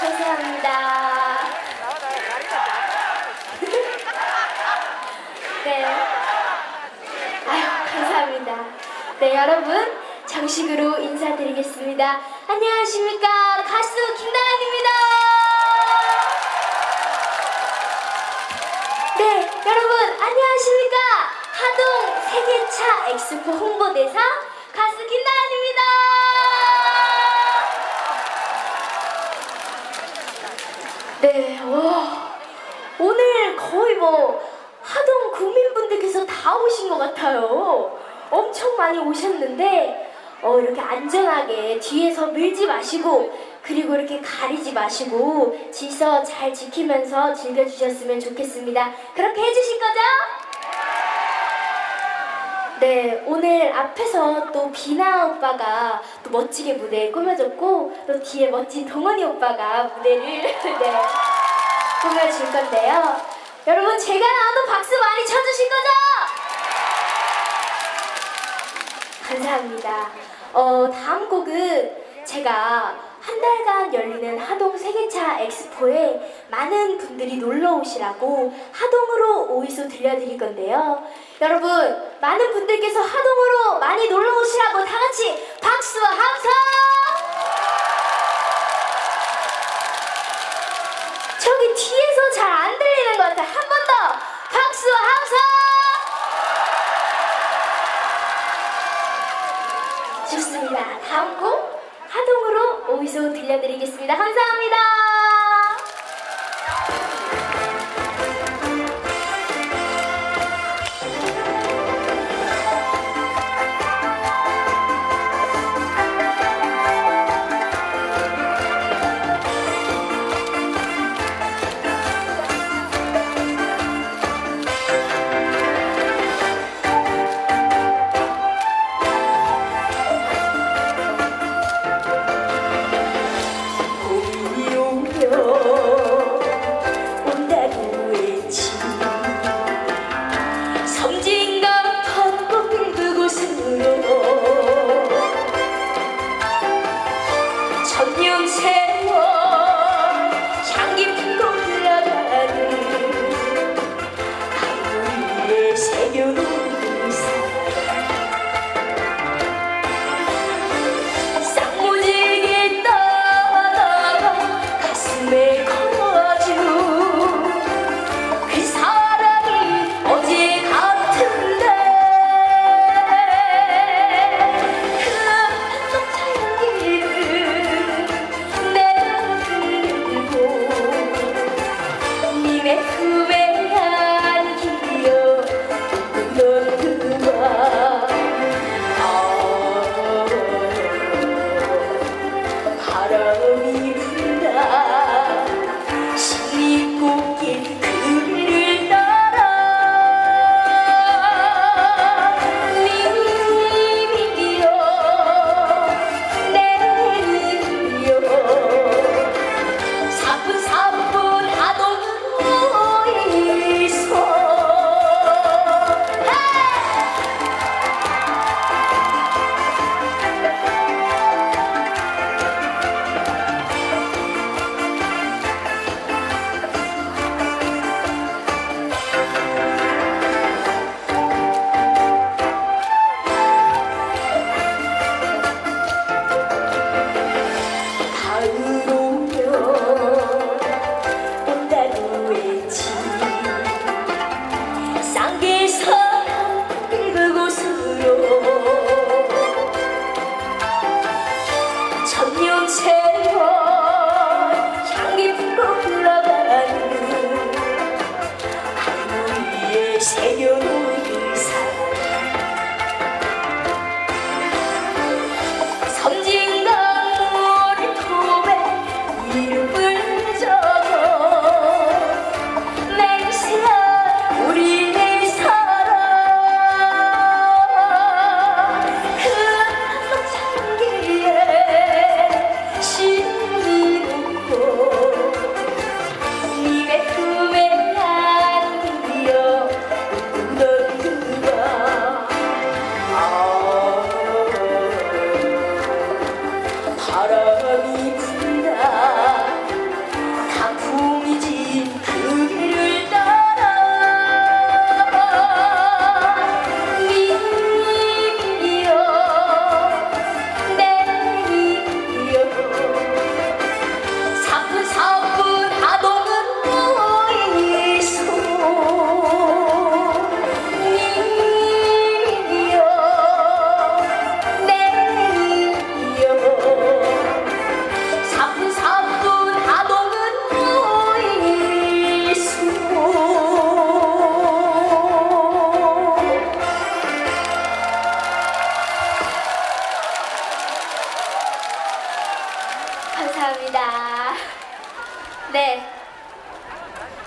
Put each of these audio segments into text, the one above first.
감사합니다. 네. 아유, 감사합니다. 네, 여러분. 정식으로 인사드리겠습니다. 안녕하십니까. 가수 김나연입니다. 네, 여러분. 안녕하십니까. 하동 세계차 엑스포 홍보대사 네, 와. 오늘 거의 뭐 하동 국민분들께서 다 오신 것 같아요. 엄청 많이 오셨는데 어, 이렇게 안전하게 뒤에서 밀지 마시고 그리고 이렇게 가리지 마시고 질서 잘 지키면서 즐겨주셨으면 좋겠습니다. 그렇게 해주실 거죠? 네, 오늘 앞에서 또 비나 오빠가 또 멋지게 무대에 꾸며줬고 또 뒤에 멋진 동원이 오빠가 무대를 네, 꾸며줄 건데요. 여러분 제가 나와도 박수 많이 쳐주실 거죠? 감사합니다. 어, 다음 곡은 제가 한 달간 열리는 하동 세계차 엑스포에 많은 분들이 놀러 오시라고 하동으로 오이소 들려드릴 건데요. 여러분, 많은 분들께서 하동으로 많이 놀러 오시라고 다 같이 박수와 함성! 저기 뒤에서 잘 안 들리는 것 같아요. 한번 더 박수와 함성! 좋습니다. 다음 곡 하동으로 오이소 들려드리겠습니다. 감사 his. Stay tuned.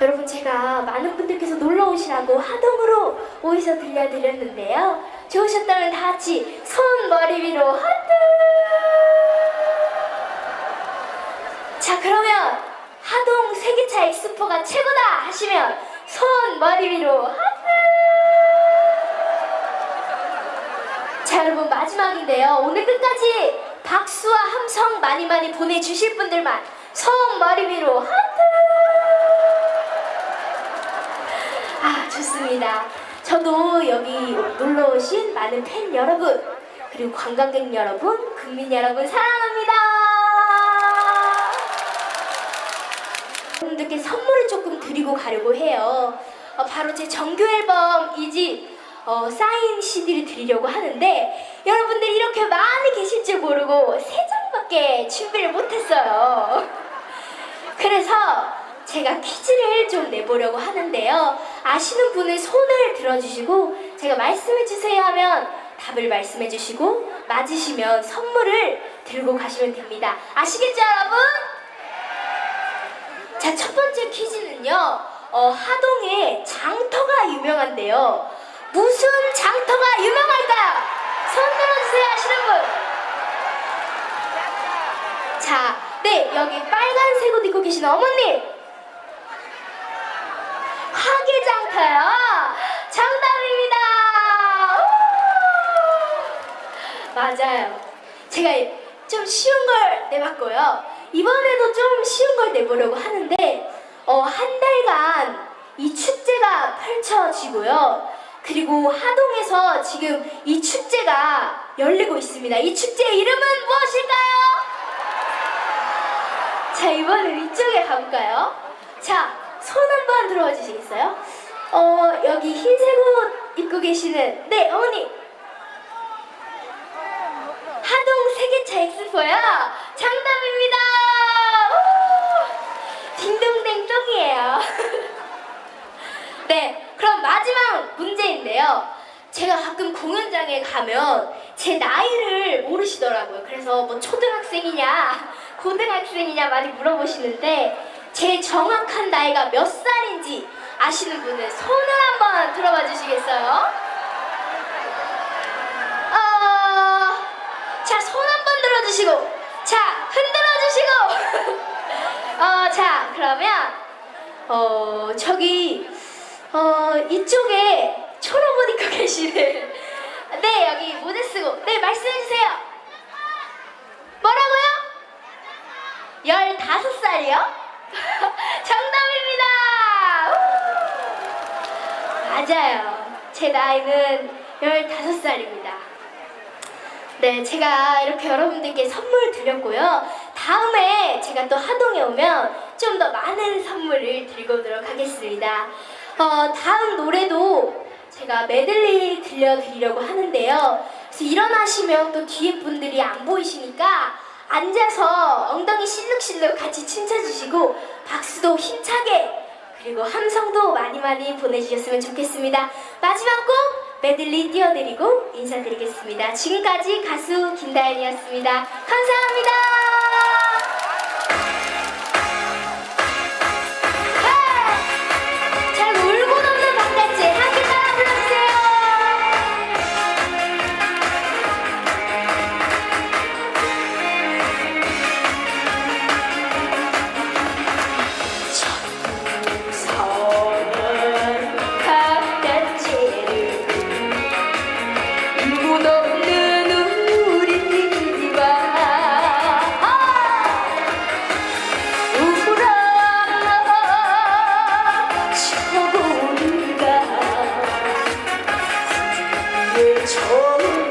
여러분 제가 많은 분들께서 놀러 오시라고 하동으로 오이서 들려드렸는데요. 좋으셨다면 다 같이 손 머리 위로 하트. 자 그러면 하동 세계차 엑스포가 최고다 하시면 손 머리 위로 하트. 자 여러분 마지막인데요. 오늘 끝까지 박수와 함성 많이 많이 보내주실 분들만 손 머리 위로 하트. 아 좋습니다. 저도 여기 놀러 오신 많은 팬 여러분 그리고 관광객 여러분, 국민 여러분 사랑합니다. 여러분들께 선물을 조금 드리고 가려고 해요. 어, 바로 제 정규 앨범 이집 어, 사인 CD를 드리려고 하는데 여러분들이 이렇게 많이 계실 줄 모르고 세 장밖에 준비를 못했어요. 제가 퀴즈를 좀 내보려고 하는데요. 아시는 분은 손을 들어주시고 제가 말씀해 주세요 하면 답을 말씀해 주시고 맞으시면 선물을 들고 가시면 됩니다. 아시겠죠, 여러분? 자, 첫 번째 퀴즈는요. 어, 하동에 장터가 유명한데요. 무슨 장터가 유명할까요? 손 들어주세요, 하시는 분. 자, 네, 여기 빨간색 옷 입고 계신 어머님. 화개장터요. 정답입니다. 우! 맞아요. 제가 좀 쉬운 걸 내봤고요. 이번에도 좀 쉬운 걸 내보려고 하는데, 어, 한 달간 이 축제가 펼쳐지고요. 그리고 하동에서 지금 이 축제가 열리고 있습니다. 이 축제의 이름은 무엇일까요? 자, 이번엔 이쪽에 가볼까요? 자, 손 한번 들어와 주시겠어요? 어, 여기 흰색 옷 입고 계시는, 네, 어머니. 하동 세계차 엑스포요? 정답입니다! 우! 딩동댕 똥이에요. 네, 그럼 마지막 문제인데요. 제가 가끔 공연장에 가면 제 나이를 모르시더라고요. 그래서 뭐 초등학생이냐, 고등학생이냐 많이 물어보시는데 제 정확한 나이가 몇 살인지 아시는 분은 손을 한번 들어봐 주시겠어요? 어, 자, 손 한번 들어주시고, 자, 흔들어 주시고, 어, 자, 그러면, 어, 저기, 어, 이쪽에 초록 옷 입고 계시는, 네, 여기 모자 쓰고, 네, 말씀해주세요. 뭐라고요? 15살이요? 정답입니다! 우! 맞아요. 제 나이는 15살입니다. 네, 제가 이렇게 여러분들께 선물 드렸고요. 다음에 제가 또 하동에 오면 좀 더 많은 선물을 드리고 오도록 하겠습니다. 어, 다음 노래도 제가 메들리 들려드리려고 하는데요. 그래서 일어나시면 또 뒤에 분들이 안 보이시니까 앉아서 엉덩이 실룩실룩 같이 춤춰주시고 박수도 힘차게 그리고 함성도 많이 많이 보내주셨으면 좋겠습니다. 마지막 곡 메들리 띄워드리고 인사드리겠습니다. 지금까지 가수 김다연이었습니다. 감사합니다. It's for